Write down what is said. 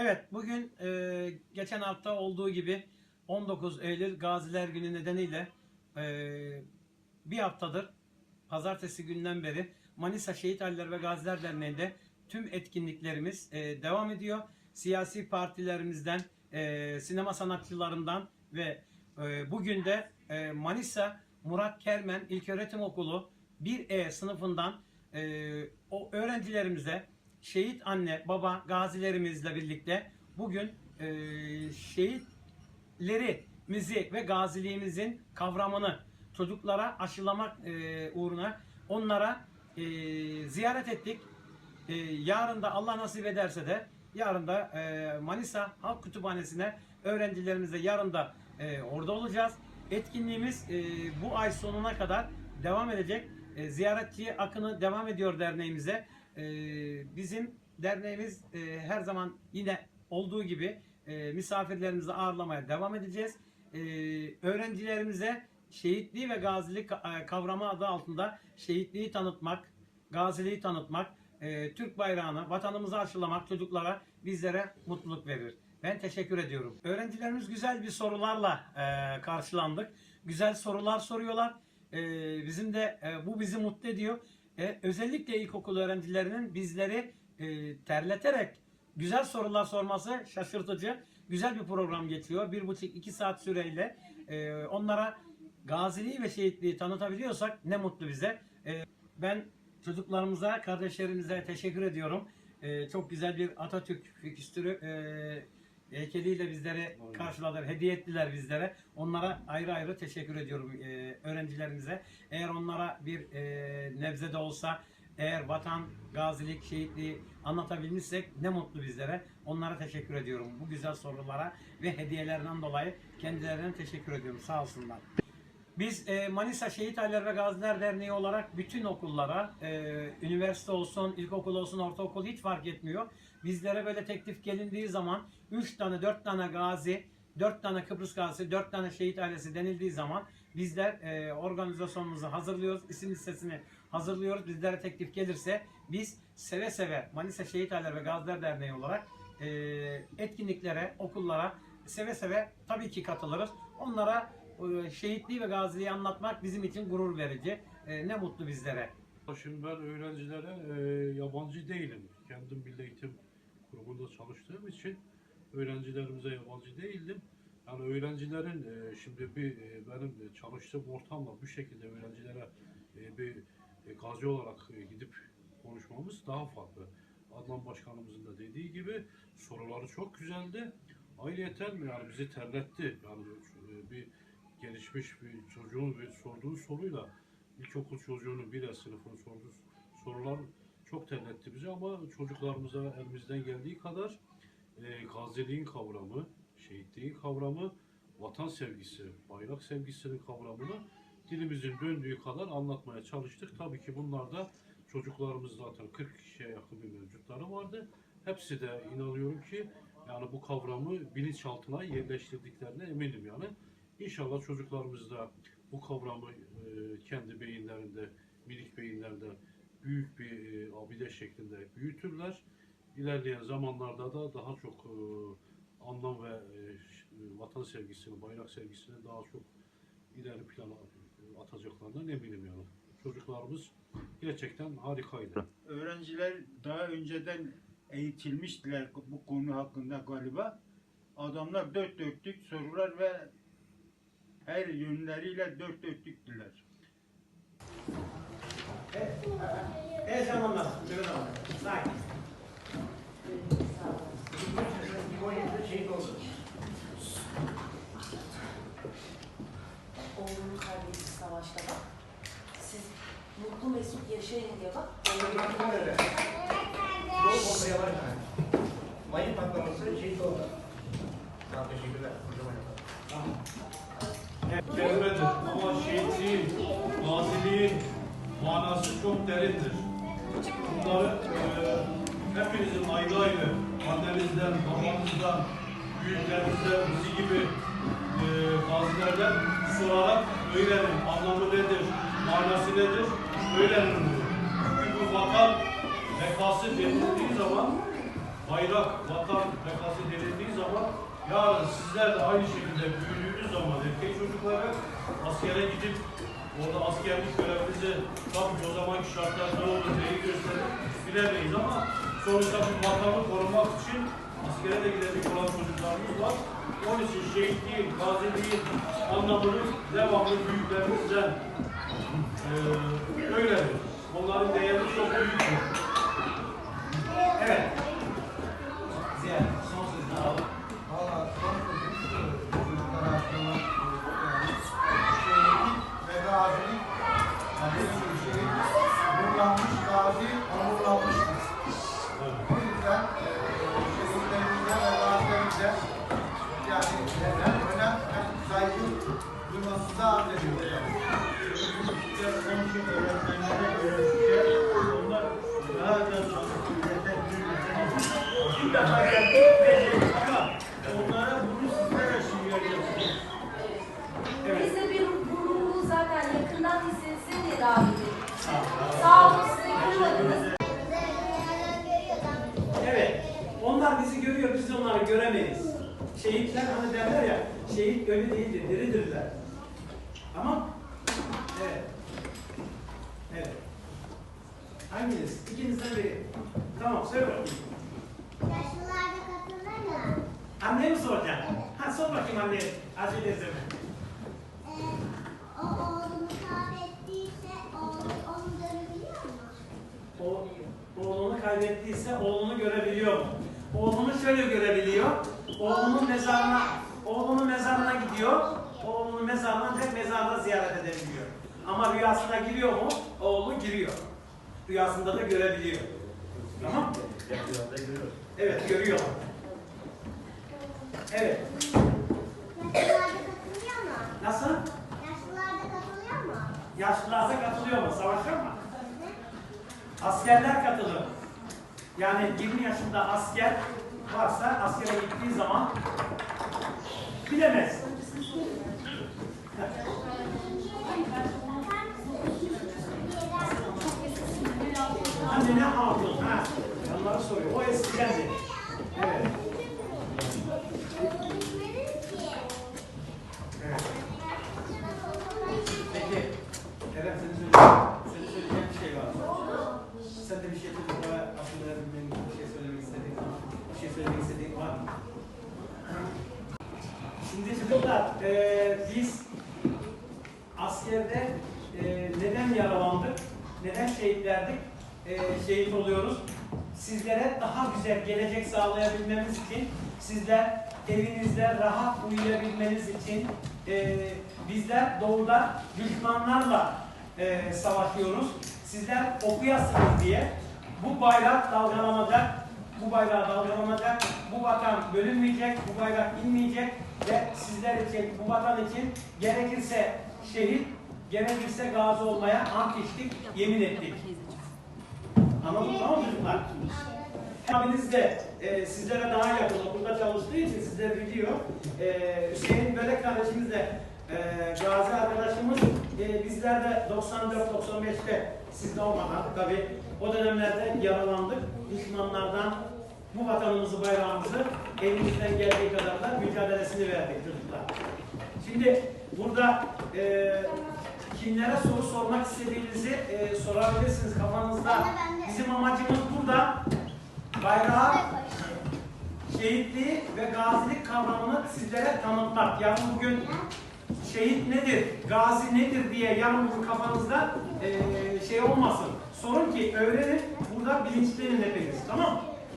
Evet, bugün e, geçen hafta olduğu gibi 19 Eylül Gaziler Günü nedeniyle e, bir haftadır pazartesi günden beri Manisa Şehit Haller ve Gaziler Derneği'nde tüm etkinliklerimiz e, devam ediyor. Siyasi partilerimizden, e, sinema sanatçılarından ve e, bugün de e, Manisa Murat Kermen İlköğretim Okulu 1E sınıfından e, o öğrencilerimize şehit anne, baba, gazilerimizle birlikte bugün e, şehitlerimizi ve gaziliğimizin kavramını çocuklara aşılamak e, uğruna onlara e, ziyaret ettik. E, yarın da Allah nasip ederse de yarın da e, Manisa Halk Kütüphanesi'ne öğrencilerimizle yarın da e, orada olacağız. Etkinliğimiz e, bu ay sonuna kadar devam edecek. E, ziyaretçi akını devam ediyor derneğimize. E, bizim derneğimiz e, her zaman yine olduğu gibi e, misafirlerimizi ağırlamaya devam edeceğiz. E, öğrencilerimize şehitliği ve gazilik e, kavramı adı altında şehitliği tanıtmak, gaziliği tanıtmak, Türk bayrağını, vatanımızı aşılamak çocuklara, bizlere mutluluk verir. Ben teşekkür ediyorum. Öğrencilerimiz güzel bir sorularla karşılandık. Güzel sorular soruyorlar. Bizim de bu bizi mutlu ediyor. E, özellikle ilkokul öğrencilerinin bizleri e, terleterek güzel sorular sorması şaşırtıcı. Güzel bir program geçiyor. Bir buçuk iki saat süreyle e, onlara gaziliği ve şehitliği tanıtabiliyorsak ne mutlu bize. E, ben çocuklarımıza, kardeşlerimize teşekkür ediyorum. E, çok güzel bir Atatürk fikstürü e, heykeliyle bizlere karşıladılar, hediye ettiler bizlere. Onlara ayrı ayrı teşekkür ediyorum e, öğrencilerimize. Eğer onlara bir e, nebze de olsa eğer vatan, gazilik, şehitliği anlatabilmişsek ne mutlu bizlere. Onlara teşekkür ediyorum bu güzel sorulara ve hediyelerinden dolayı kendilerine teşekkür ediyorum. Sağ olsunlar. Biz e, Manisa Şehit Haller ve Gaziler Derneği olarak bütün okullara, e, üniversite olsun, ilkokul olsun, ortaokul hiç fark etmiyor. Bizlere böyle teklif gelindiği zaman 3 tane, 4 tane gazi, 4 tane Kıbrıs gazisi, 4 tane şehit ailesi denildiği zaman bizler e, organizasyonumuzu hazırlıyoruz, isim listesini hazırlıyoruz. Bizlere teklif gelirse biz seve seve Manisa Şehit Haller ve Gaziler Derneği olarak e, etkinliklere, okullara seve seve tabii ki katılırız. Onlara şehitliği ve gaziliği anlatmak bizim için gurur verici. E, ne mutlu bizlere. Şimdi ben öğrencilere e, yabancı değilim. Kendim Milli Eğitim Kurumu'nda çalıştığım için öğrencilerimize yabancı değildim. Yani öğrencilerin e, şimdi bir e, benim çalıştığım ortamla bu şekilde öğrencilere e, bir e, gazi olarak e, gidip konuşmamız daha farklı. Adnan Başkanımızın da dediği gibi soruları çok güzeldi. Ayrıyeten yani bizi terletti. Yani e, bir gelişmiş bir çocuğun bir sorduğu soruyla ilkokul çocuğunun bir sınıfının sorduğu sorular çok terletti bizi ama çocuklarımıza elimizden geldiği kadar e, gaziliğin kavramı, şehitliğin kavramı, vatan sevgisi, bayrak sevgisinin kavramını dilimizin döndüğü kadar anlatmaya çalıştık. Tabii ki bunlar da çocuklarımız zaten 40 kişiye yakın bir mevcutları vardı. Hepsi de inanıyorum ki yani bu kavramı bilinçaltına yerleştirdiklerine eminim yani. İnşallah çocuklarımız da bu kavramı e, kendi beyinlerinde, minik beyinlerinde büyük bir e, abide şeklinde büyütürler. İlerleyen zamanlarda da daha çok e, anlam ve vatan sevgisini, bayrak sevgisini daha çok ileri plana atacaklarından eminim yani. Çocuklarımız gerçekten harikaydı. Öğrenciler daha önceden eğitilmiştiler bu konu hakkında galiba. Adamlar dört dörtlük sorular ve her yönleriyle dört dörtlüktüler. Evet zamanlar. Sakin. Oğlunun kaybettiği savaşta bak. Siz mutlu mesut yaşayın diye bak. Mayın patlaması şehit oldu. Tamam teşekkürler. Kocaman yapalım. Kelimedir ama şehitliğin, gaziliğin manası çok derindir. Bunları e, hepinizin ayrı annenizden, babanızdan, büyüklerinizden, bizi gibi e, gazilerden sorarak öğrenin. Anlamı nedir, manası nedir, öğrenin bunu. Çünkü vatan bekası denildiği zaman bayrak, vatan bekası denildiği zaman yarın sizler de aynı şekilde büyüdüğünüz zaman erkek çocukları askere gidip orada askerlik görevinizi tabii o zamanki şartlar ne olur neyi gösterir bilemeyiz ama sonuçta bu vatanı korumak için askere de gidecek olan çocuklarımız var. Onun için şehitliğin, gaziliğin anlamını devamlı büyüklerimizden eee öyledir. Onların değeri çok büyüktür. Evet. Yani hem önem hem saygı duymasını. İşte onun öğretmenlere öğreticiler, onlar daha da büyümesine bir geldik verecek ama onlara bunu sizler aşılayacaksınız. Biz de bir mutluluğu zaten yakından hissetsin diye davet ettik. Sağ olun size kırmadınız. Evet. Onlar bizi görüyor, biz onları göremeyiz. Şehitler hani derler ya, şehit ölü değildir, diridirler. Tamam? Evet. Evet. Hanginiz? İkinizden biri. Tamam, söyle bakayım. Yaşlılarda katılır mı? Anneye mi soracaksın? Ha sor bakayım anne. Acil teyzeme. Ee, o oğlunu kaybettiyse oğlu onu görebiliyor mu? O, oğlunu kaybettiyse oğlunu görebiliyor mu? Oğlunu şöyle görebiliyor. Oğlunun mezarına, oğlunun mezarına gidiyor. Oğlunun mezarına hep mezarda ziyaret edebiliyor. Ama rüyasına giriyor mu? Oğlu giriyor. Rüyasında da görebiliyor. Tamam? Evet görüyor. Evet. Yaşlılarda katılıyor mu? Nasıl? Yaşlılarda katılıyor mu? Yaşlılarda katılıyor mu? Savaşa mı? Askerler katılır. Yani 20 yaşında asker varsa askere gittiği zaman bilemez. Anne ne hatun? Ha, onları soruyor. O eskidendi. Evet. evet. Peki. Eren senin söyleyeceğin, senin söyleyeceğin bir şey var. Sen de bir şey çocuklara aslında benim bir şey söylemek istediğin zaman bir şey söylemek istediğin var mı? Şimdi çocuklar eee biz askerde eee, neden yaralandık? Neden şehitlerdik? Eee, şehit oluyoruz. Sizlere daha güzel gelecek sağlayabilmemiz için sizler evinizde rahat uyuyabilmeniz için eee, bizler doğuda düşmanlarla eee, savaşıyoruz. Sizler okuyasınız diye bu bayrak dalgalanacak, bu bayrağı dalgalanacak, bu vatan bölünmeyecek, bu bayrak inmeyecek ve sizler için, bu vatan için gerekirse şehit, gerekirse gazi olmaya ant içtik, yemin ettik. Anladın mı tamam çocuklar? Abiniz de e, sizlere daha yakın okulda çalıştığı için sizler biliyor. E, Hüseyin Börek kardeşimiz de e, Gazi arkadaşımız e, bizler de 94-95'te sizde olmadan tabi o dönemlerde yaralandık. Düşmanlardan bu vatanımızı, bayrağımızı elimizden geldiği kadar da mücadelesini verdik çocuklar. Şimdi burada e, kimlere soru sormak istediğinizi e, sorabilirsiniz kafanızda. Bizim amacımız burada bayrağı, şehitliği ve gazilik kavramını sizlere tanıtmak. Yani bugün şehit nedir, gazi nedir diye yarın bugün kafanızda e, şey olmasın. Sorun ki öğrenin, burada bilinçlenin hepiniz. Tamam mı?